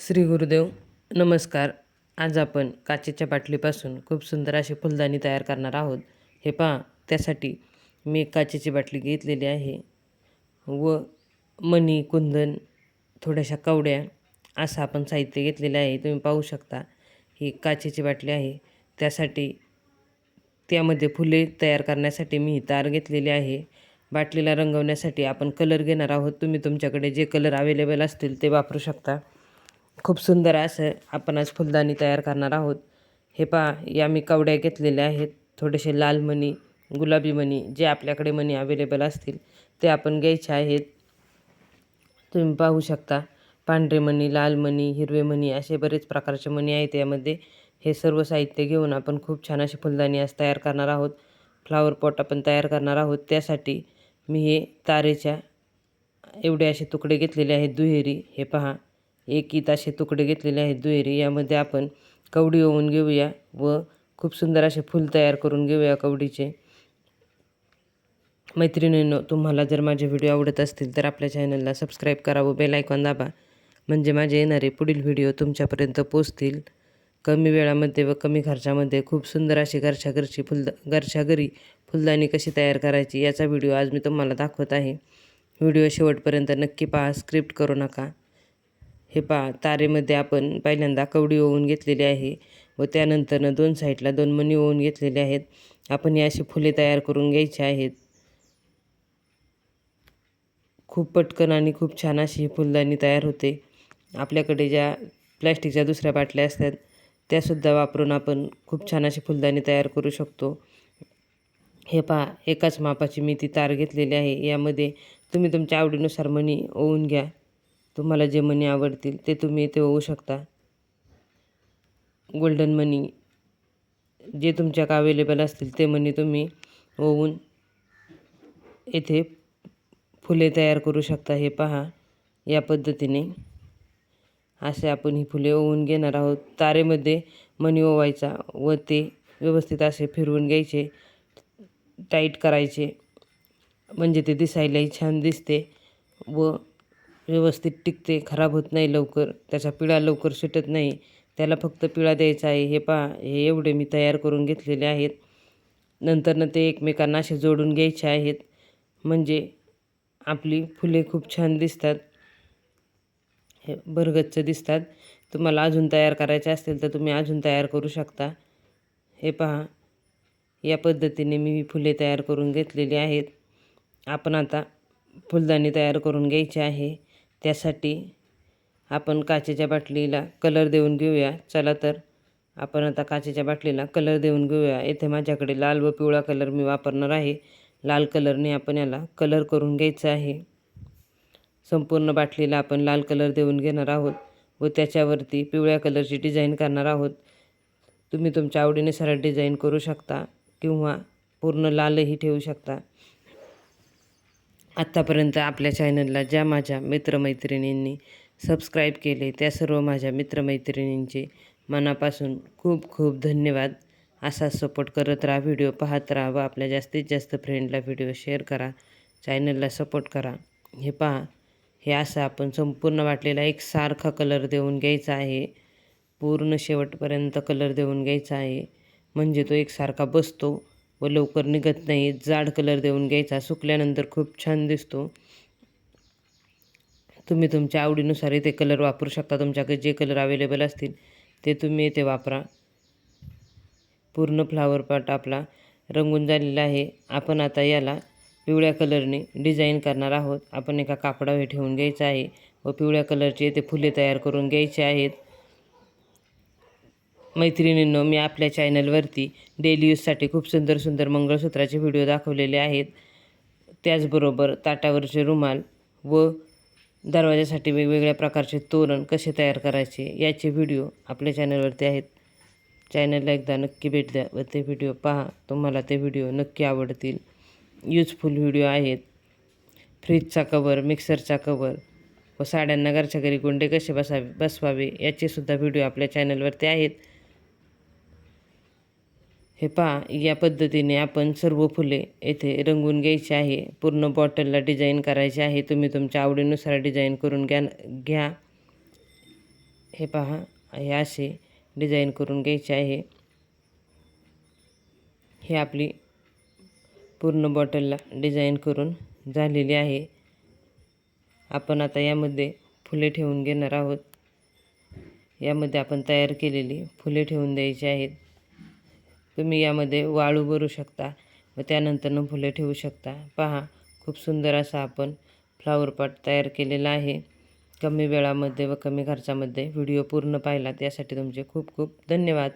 श्री गुरुदेव नमस्कार. आज आपण काचेच्या बाटलीपासून खूप सुंदर अशी फुलदाणी तयार करणार आहोत. हे पहा त्यासाठी मी एक काचेची बाटली घेतलेली आहे व मणी कुंदन थोड्याशा कवड्या असं आपण साहित्य घेतलेलं आहे. तुम्ही पाहू शकता ही काचेची बाटली आहे. त्यासाठी त्यामध्ये फुले तयार करण्यासाठी मी ही तार घेतलेली आहे. बाटलीला रंगवण्यासाठी आपण कलर घेणार आहोत. तुम्ही तुमच्याकडे जे कलर अवेलेबल असतील ते वापरू शकता. खूप सुंदर असं आपण आज फुलदाणी तयार करणार आहोत. हे पहा या मी कवड्या घेतलेल्या आहेत. थोडेसे लाल मणी गुलाबी मणी जे आपल्याकडे मणी अवेलेबल असतील ते आपण घ्यायचे आहेत. तुम्ही पाहू शकता पांढरे मणी लाल मणी हिरवे मणी असे बरेच प्रकारचे मणी आहेत यामध्ये. हे सर्व साहित्य घेऊन आपण खूप छान अशी फुलदाणी आज तयार करणार आहोत. फ्लावर पॉट आपण तयार करणार आहोत. त्यासाठी मी हे तारेच्या एवढे असे तुकडे घेतलेले आहेत. दुहेरी हे पहा एक इत असे तुकडे घेतलेले आहेत दुहेरी. यामध्ये आपण कवडी ओवून घेऊया व खूप सुंदर असे फूल तयार करून घेऊया कवडीचे. मैत्रिणींनो तुम्हाला जर माझे व्हिडिओ आवडत असतील तर आपल्या चॅनलला सबस्क्राईब करा व बेल आयकॉन दाबा. म्हणजे माझे येणारे पुढील व्हिडिओ तुमच्यापर्यंत पोचतील कमी वेळामध्ये व कमी खर्चामध्ये खूप सुंदर अशी घरच्या घरची फुलदा घरच्या घरी फुलदाणी कशी तयार करायची याचा व्हिडिओ आज मी तुम्हाला दाखवत आहे. व्हिडिओ शेवटपर्यंत नक्की पहा स्क्रिप्ट करू नका. हे पहा तारेमध्ये आपण पहिल्यांदा कवडी ओवून घेतलेली आहे व त्यानंतरनं दोन साईडला दोन मणी ओवून घेतलेले आहेत. आपण ही अशी फुले तयार करून घ्यायची आहेत. खूप पटकन आणि खूप छान अशी ही फुलदाणी तयार होते. आपल्याकडे ज्या प्लॅस्टिकच्या दुसऱ्या बाटल्या असतात त्यासुद्धा वापरून आपण खूप छान अशी फुलदाणी तयार करू शकतो. हे पहा एकाच मापाची मी ती तार घेतलेली आहे. यामध्ये तुम्ही तुमच्या आवडीनुसार मणी ओवून घ्या. तुम्हाला जे मणी आवडतील ते तुम्ही इथे होऊ शकता. गोल्डन मनी जे तुमच्याकडे अवेलेबल असतील ते मनी तुम्ही होऊन येथे फुले तयार करू शकता हे पहा. या पद्धतीने असे आपण ही फुले ओवून घेणार आहोत. तारेमध्ये मणी ओवायचा व ते व्यवस्थित असे फिरवून घ्यायचे टाईट करायचे. म्हणजे ते दिसायलाही छान दिसते व व्यवस्थित टिकते खराब होत नाही लवकर त्याचा पिळा लवकर सुटत नाही त्याला फक्त पिळा द्यायचा आहे हे पहा हे एवढे मी तयार करून घेतलेले आहेत. नंतरनं ते एकमेकांना असे जोडून घ्यायचे आहेत. म्हणजे आपली फुले खूप छान दिसतात. हे भरगच्च दिसतात. तुम्हाला अजून तयार करायचे असतील तर तुम्ही अजून तयार करू शकता. हे पहा या पद्धतीने मी फुले तयार करून घेतलेली आहेत. आपण आता फुलदाणी तयार करून घ्यायची आहे. त्यासाठी आपण काचेच्या बाटलीला कलर देऊन घेऊया. चला तर आपण आता काचेच्या बाटलीला कलर देऊन घेऊया. येथे माझ्याकडे लाल व पिवळा कलर मी वापरणार आहे. लाल कलरने आपण याला कलर करून घ्यायचा आहे. संपूर्ण बाटलीला आपण लाल कलर देऊन घेणार आहोत व त्याच्यावरती पिवळ्या कलरची डिझाईन करणार आहोत. तुम्ही तुमच्या आवडीनुसार डिझाईन करू शकता किंवा पूर्ण लालही ठेवू शकता. आत्तापर्यंत आपल्या चॅनलला ज्या माझ्या मित्रमैत्रिणींनी सबस्क्राईब केले त्या सर्व माझ्या मित्रमैत्रिणींचे मनापासून खूप खूप धन्यवाद. असा सपोर्ट करत राहा व्हिडिओ पाहत राहा व आपल्या जास्तीत जास्त फ्रेंडला व्हिडिओ शेअर करा. चॅनलला सपोर्ट करा. हे पहा हे असं आपण संपूर्ण वाटलेला एक सारखा कलर देऊन घ्यायचा आहे. पूर्ण शेवटपर्यंत कलर देऊन घ्यायचा आहे. म्हणजे तो एकसारखा बसतो. व लवकर निघत नाही. जाड कलर देऊन घ्यायचा. सुकल्यानंतर खूप छान दिसतो. तुम्ही तुमच्या आवडीनुसार इथे कलर वापरू शकता. तुमच्याकडे जे कलर अवेलेबल असतील ते तुम्ही इथे वापरा. पूर्ण फ्लावर पॉट आपला रंगून झालेला आहे. आपण आता याला पिवळ्या कलरने डिझाईन करणार आहोत. आपण एका कापडावर ठेवून घ्यायचं आहे व पिवळ्या कलरचे इथे फुले तयार करून घ्यायचे आहेत. मैत्रिणींनो मी आपल्या चॅनलवरती डेली यूजसाठी खूप सुंदर सुंदर मंगळसूत्राचे व्हिडिओ दाखवलेले आहेत. त्याचबरोबर ताटावरचे रुमाल व दरवाजासाठी वेगवेगळ्या प्रकारचे तोरण कसे तयार करायचे याचे व्हिडिओ आपल्या चॅनलवरती आहेत. चॅनलला एकदा नक्की भेट द्या व ते व्हिडिओ पहा. तुम्हाला ते व्हिडिओ नक्की आवडतील. यूजफुल व्हिडिओ आहेत. फ्रीजचा कवर मिक्सरचा कवर व साड्यांना घरच्या घरी गुंडे कसे बसावे बसवावे याचेसुद्धा व्हिडिओ आपल्या चॅनलवरती आहेत. हे पहा या पद्धतीने आपण सर्व फुले येथे रंगून घ्यायची आहे. पूर्ण बॉटलला डिझाईन करायची आहे. तुम्ही तुमच्या आवडीनुसार डिझाईन करून घ्या घ्या. हे पहा हे असे डिझाईन करून घ्यायचे आहे. हे आपली पूर्ण बॉटलला डिझाईन करून झालेली आहे. आपण आता यामध्ये फुले ठेवून घेणार आहोत. यामध्ये आपण तयार केलेली फुले ठेवून द्यायची आहेत. तुम्ही यामध्ये वाळू भरू शकता व त्यानंतरनं फुले ठेवू शकता. पहा खूप सुंदर असा आपण फ्लावर पॉट तयार केलेला आहे. कमी वेळामध्ये व कमी खर्चामध्ये व्हिडिओ पूर्ण पाहिलात यासाठी तुमचे खूप खूप धन्यवाद.